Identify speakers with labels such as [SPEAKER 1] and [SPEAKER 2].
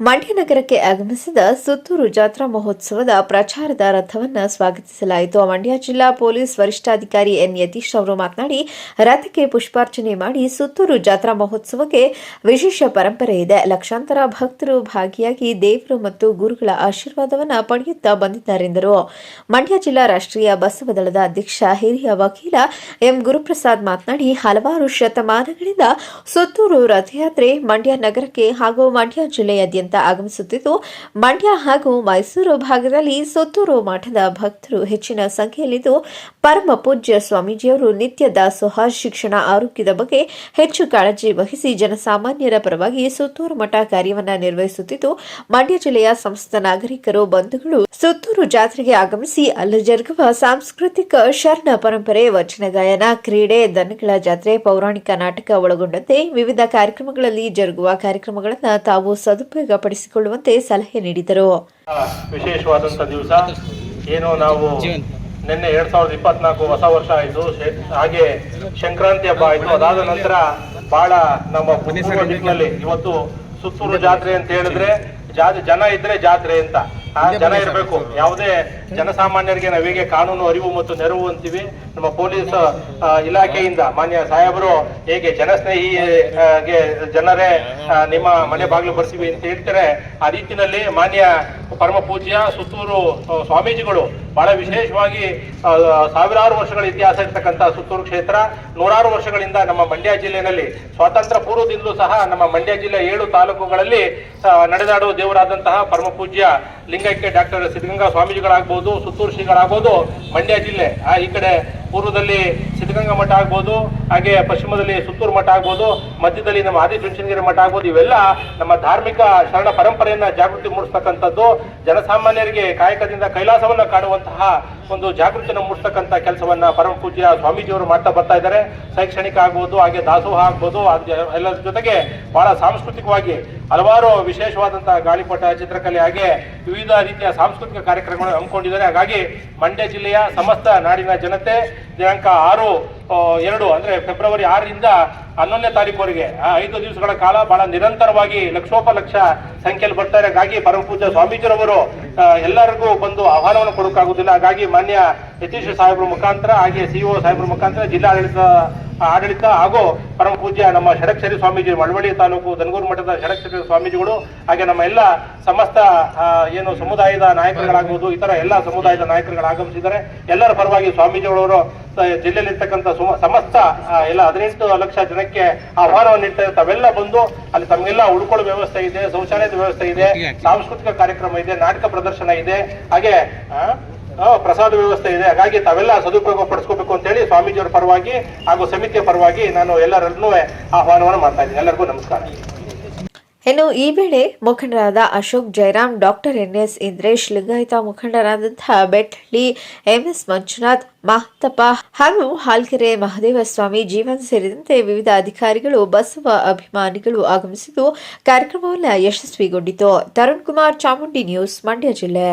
[SPEAKER 1] ಮಂಡ್ಯ ನಗರಕ್ಕೆ ಆಗಮಿಸಿದ ಸುತ್ತೂರು ಜಾತ್ರಾ ಮಹೋತ್ಸವದ ಪ್ರಚಾರದ ರಥವನ್ನು ಸ್ವಾಗತಿಸಲಾಯಿತು. ಮಂಡ್ಯ ಜಿಲ್ಲಾ ಪೊಲೀಸ್ ವರಿಷ್ಠಾಧಿಕಾರಿ ಎನ್. ಯತೀಶ್ ಅವರು ಮಾತನಾಡಿ, ರಥಕ್ಕೆ ಪುಷ್ಪಾರ್ಚನೆ ಮಾಡಿ ಸುತ್ತೂರು ಜಾತ್ರಾ ಮಹೋತ್ಸವಕ್ಕೆ ವಿಶೇಷ ಪರಂಪರೆ ಇದೆ. ಲಕ್ಷಾಂತರ ಭಕ್ತರು ಭಾಗಿಯಾಗಿ ದೇವರು ಮತ್ತು ಗುರುಗಳ ಆಶೀರ್ವಾದವನ್ನು ಪಡೆಯುತ್ತಾ ಬಂದಿದ್ದಾರೆಂದರು ಮಂಡ್ಯ ಜಿಲ್ಲಾ ರಾಷ್ಟ್ರೀಯ ಬಸವ ದಳದ ಅಧ್ಯಕ್ಷ, ಹಿರಿಯ ವಕೀಲ ಎಂ. ಗುರುಪ್ರಸಾದ್ ಮಾತನಾಡಿ, ಹಲವಾರು ಶತಮಾನಗಳಿಂದ ಸುತ್ತೂರು ರಥಯಾತ್ರೆ ಮಂಡ್ಯ ನಗರಕ್ಕೆ ಹಾಗೂ ಮಂಡ್ಯ ಜಿಲ್ಲೆಯಾದ್ಯಂತ ಆಗಮಿಸುತ್ತಿದ್ದು, ಮಂಡ್ಯ ಹಾಗೂ ಮೈಸೂರು ಭಾಗದಲ್ಲಿ ಸುತ್ತೂರು ಮಠದ ಭಕ್ತರು ಹೆಚ್ಚಿನ ಸಂಖ್ಯೆಯಲ್ಲಿದ್ದು, ಪರಮ ಪೂಜ್ಯ ಸ್ವಾಮೀಜಿಯವರು ನಿತ್ಯ ದಾಸೋಹ, ಶಿಕ್ಷಣ, ಆರೋಗ್ಯದ ಬಗ್ಗೆ ಹೆಚ್ಚು ಕಾಳಜಿ ವಹಿಸಿ ಜನಸಾಮಾನ್ಯರ ಪರವಾಗಿ ಸುತ್ತೂರು ಮಠ ಕಾರ್ಯವನ್ನು ನಿರ್ವಹಿಸುತ್ತಿದ್ದು, ಮಂಡ್ಯ ಜಿಲ್ಲೆಯ ಸಮಸ್ತ ನಾಗರಿಕರು, ಬಂಧುಗಳು ಸುತ್ತೂರು ಜಾತ್ರೆಗೆ ಆಗಮಿಸಿ ಅಲ್ಲಿ ಜರುಗುವ ಸಾಂಸ್ಕೃತಿಕ ಶರಣ ಪರಂಪರೆ, ವಚನ ಗಾಯನ, ಕ್ರೀಡೆ, ದನಗಳ ಜಾತ್ರೆ, ಪೌರಾಣಿಕ ನಾಟಕ ಒಳಗೊಂಡಂತೆ ವಿವಿಧ ಕಾರ್ಯಕ್ರಮಗಳಲ್ಲಿ ಜರುಗುವ ಕಾರ್ಯಕ್ರಮಗಳನ್ನು ತಾವು ಸದುಪಯೋಗಪಡಿಸಿಕೊಳ್ಳುವಂತೆ ಸಲಹೆ ನೀಡಿದರು.
[SPEAKER 2] ವಿಶೇಷವಾದಂಥ ದಿವಸ ಏನು ನಾವು ನಿನ್ನೆ ಎರಡ್ ಸಾವಿರದ ಇಪ್ಪತ್ನಾಲ್ಕು ಹೊಸ ವರ್ಷ ಆಯಿತು. ಹಾಗೆ ಸಂಕ್ರಾಂತಿ ಹಬ್ಬ ಆಯಿತು. ಅದಾದ ನಂತರ ಬಹಳ ನಮ್ಮ ದಿಕ್ಕಿನಲ್ಲಿ ಇವತ್ತು ಸುತ್ತೂರು ಜಾತ್ರೆ ಅಂತ ಹೇಳಿದ್ರೆ ಜನ ಇದ್ರೆ ಜಾತ್ರೆ ಅಂತ. ಜನ ಇರಬೇಕು. ಯಾವುದೇ ಜನಸಾಮಾನ್ಯರಿಗೆ ನಾವು ಹೇಗೆ ಕಾನೂನು ಅರಿವು ಮತ್ತು ನೆರವು ಅಂತೀವಿ. ನಮ್ಮ ಪೊಲೀಸ್ ಇಲಾಖೆಯಿಂದ ಮಾನ್ಯ ಸಾಹೇಬರು ಹೇಗೆ ಜನಸ್ನೇಹಿಗೆ ಜನರೇ ನಿಮ್ಮ ಮನೆ ಬಾಗಿಲು ಬರ್ತೀವಿ ಅಂತ ಹೇಳ್ತಾರೆ. ಆ ರೀತಿನಲ್ಲಿ ಮಾನ್ಯ ಪರಮ ಪೂಜ್ಯ ಸುತ್ತೂರು ಸ್ವಾಮೀಜಿಗಳು ಬಹಳ ವಿಶೇಷವಾಗಿ ಸಾವಿರಾರು ವರ್ಷಗಳ ಇತಿಹಾಸ ಇರ್ತಕ್ಕಂಥ ಸುತ್ತೂರು ಕ್ಷೇತ್ರ, ನೂರಾರು ವರ್ಷಗಳಿಂದ ನಮ್ಮ ಮಂಡ್ಯ ಜಿಲ್ಲೆಯಲ್ಲಿ ಸ್ವಾತಂತ್ರ್ಯ ಪೂರ್ವದಿಂದಲೂ ಸಹ ನಮ್ಮ ಮಂಡ್ಯ ಜಿಲ್ಲೆ ಏಳು ತಾಲೂಕುಗಳಲ್ಲಿ ನಡೆದಾಡುವ ದೇವರಾದಂತಹ ಪರಮ ಪೂಜ್ಯ ಲಿಂಗೈಕ್ಯ ಡಾಕ್ಟರ್ ಸಿದ್ಧಗಂಗಾ ಸ್ವಾಮೀಜಿಗಳಾಗ್ಬೋದು ಸುತ್ತೂರು ಶ್ರೀಗಳಾಗ್ಬೋದು ಮಂಡ್ಯ ಜಿಲ್ಲೆ ಆ, ಈ ಕಡೆ ಪೂರ್ವದಲ್ಲಿ ಸಿದ್ಧಗಂಗಾ ಮಠ ಆಗ್ಬೋದು, ಹಾಗೆ ಪಶ್ಚಿಮದಲ್ಲಿ ಸುತ್ತೂರು ಮಠ ಆಗ್ಬೋದು, ಮಧ್ಯದಲ್ಲಿ ನಮ್ಮ ಆದಿಚುಂಚನಗಿರಿ ಮಠ ಆಗ್ಬೋದು, ಇವೆಲ್ಲ ನಮ್ಮ ಧಾರ್ಮಿಕ ಶರಣ ಪರಂಪರೆಯನ್ನ ಜಾಗೃತಿ ಮೂಡಿಸ್ತಕ್ಕಂಥದ್ದು. ಜನಸಾಮಾನ್ಯರಿಗೆ ಕಾಯಕದಿಂದ ಕೈಲಾಸವನ್ನ ಕಾಣುವಂತಹ ಒಂದು ಜಾಗೃತಿಯನ್ನು ಮೂಡಿಸ್ತಕ್ಕಂಥ ಕೆಲಸವನ್ನ ಪರಮ ಪೂಜ್ಯ ಸ್ವಾಮೀಜಿಯವರು ಮಾಡ್ತಾ ಬರ್ತಾ ಇದ್ದಾರೆ. ಶೈಕ್ಷಣಿಕ ಆಗ್ಬೋದು, ಹಾಗೆ ದಾಸೋಹ ಆಗ್ಬೋದು ಎಲ್ಲ ಎಲ್ಲರ ಜೊತೆಗೆ ಬಹಳ ಸಾಂಸ್ಕೃತಿಕವಾಗಿ ಹಲವಾರು ವಿಶೇಷವಾದಂತಹ ಗಾಳಿಪಟ ಚಿತ್ರಕಲೆ, ಹಾಗೆ ವಿವಿಧ ರೀತಿಯ ಸಾಂಸ್ಕೃತಿಕ ಕಾರ್ಯಕ್ರಮಗಳನ್ನು ಹಮ್ಮಿಕೊಂಡಿದ್ದಾರೆ. ಹಾಗಾಗಿ ಮಂಡ್ಯ ಜಿಲ್ಲೆಯ ಸಮಸ್ತ ನಾಡಿನ ಜನತೆ ದಿನಾಂಕ ಆರು ಎರಡು, ಅಂದ್ರೆ ಫೆಬ್ರವರಿ ಆರರಿಂದ ಹನ್ನೊಂದನೇ ತಾರೀಕುವರೆಗೆ ಐದು ದಿವಸಗಳ ಕಾಲ ಬಹಳ ನಿರಂತರವಾಗಿ ಲಕ್ಷೋಪಲಕ್ಷ ಸಂಖ್ಯೆಯಲ್ಲಿ ಬರ್ತಾರೆ. ಹಾಗಾಗಿ ಪರಮ ಪೂಜ್ಯ ಸ್ವಾಮೀಜಿರವರು ಎಲ್ಲರಿಗೂ ಬಂದು ಆಹ್ವಾನವನ್ನು ಕೊಡೋಕ್ಕಾಗುದಿಲ್ಲ ಹಾಗಾಗಿ ಮಾನ್ಯ ಯತೀಶ್ ಸಾಹೇಬ್ರ ಮುಖಾಂತರ, ಹಾಗೆ ಸಿಇಒ ಸಾಹೇಬ್ರ ಮುಖಾಂತರ ಜಿಲ್ಲಾಡಳಿತ ಆಡಳಿತ ಹಾಗೂ ಪರಮ ಪೂಜ್ಯ ನಮ್ಮ ಷಡಕ್ಷರಿ ಸ್ವಾಮೀಜಿ ಮಳವಳ್ಳಿ ತಾಲೂಕು ದನಗೂರು ಮಠದ ಷಡಕ್ಷರಿ ಸ್ವಾಮೀಜಿಗಳು, ಹಾಗೆ ನಮ್ಮ ಎಲ್ಲ ಸಮಸ್ತ ಏನು ಸಮುದಾಯದ ನಾಯಕರುಗಳಾಗುವುದು ಇತರ ಎಲ್ಲ ಸಮುದಾಯದ ನಾಯಕರುಗಳು ಆಗಮಿಸಿದ್ದಾರೆ. ಎಲ್ಲರ ಪರವಾಗಿ ಸ್ವಾಮೀಜಿಗಳವರು ಜಿಲ್ಲೆಯಲ್ಲಿರ್ತಕ್ಕಂಥ ಸುಮ- ಸಮಸ್ತ ಎಲ್ಲ ಹದಿನೆಂಟು ಲಕ್ಷ ಜನಕ್ಕೆ ಆಹ್ವಾನವನ್ನು ನೀಡ್ತಾರೆ. ತಾವೆಲ್ಲ ಬಂದು ಅಲ್ಲಿ ತಮಗೆಲ್ಲ ಉಳ್ಕೊಳ್ಳೋ ವ್ಯವಸ್ಥೆ ಇದೆ, ಶೌಚಾಲಯದ ವ್ಯವಸ್ಥೆ ಇದೆ, ಸಾಂಸ್ಕೃತಿಕ ಕಾರ್ಯಕ್ರಮ ಇದೆ, ನಾಟಕ ಪ್ರದರ್ಶನ ಇದೆ. ಹಾಗೆ ಪ್ರಸಾದ ವ್ಯವಸ್ಥೆ ಇದೆ. ಹಾಗಾಗಿ ತಾವೆಲ್ಲ ಸದುಪಯೋಗ ಪಡಿಸ್ಕೋಬೇಕು ಅಂತ ಹೇಳಿ ಸ್ವಾಮೀಜಿಯವರ ಪರವಾಗಿ ಹಾಗೂ ಸಮಿತಿಯ ಪರವಾಗಿ ನಾನು ಎಲ್ಲರನ್ನೂ ಆಹ್ವಾನವನ್ನು ಮಾಡ್ತಾ ಇದ್ದೀನಿ. ಎಲ್ಲರಿಗೂ ನಮಸ್ಕಾರ.
[SPEAKER 1] ಇನ್ನು ಈ ವೇಳೆ ಮುಖಂಡರಾದ Ashok Jayaram doctor N S Indresh, Lingayata ಮುಖಂಡರಾದಂತಹ Bettahalli MS Manjunath, Mahatappa ಹಾಗೂ ಹಾಲ್ಕೆರೆ ಮಹದೇವ ಸ್ವಾಮಿ ಜೀವನ್ ಸೇರಿದಂತೆ ವಿವಿಧ ಅಧಿಕಾರಿಗಳು, ಬಸವ ಅಭಿಮಾನಿಗಳು ಆಗಮಿಸಿದ್ದು ಕಾರ್ಯಕ್ರಮವನ್ನು ಯಶಸ್ವಿಗೊಂಡಿತು. ತರುಣ್ ಕುಮಾರ್ ಚಾಮುಂಡಿ ನ್ಯೂಸ್, ಮಂಡ್ಯ ಜಿಲ್ಲೆ.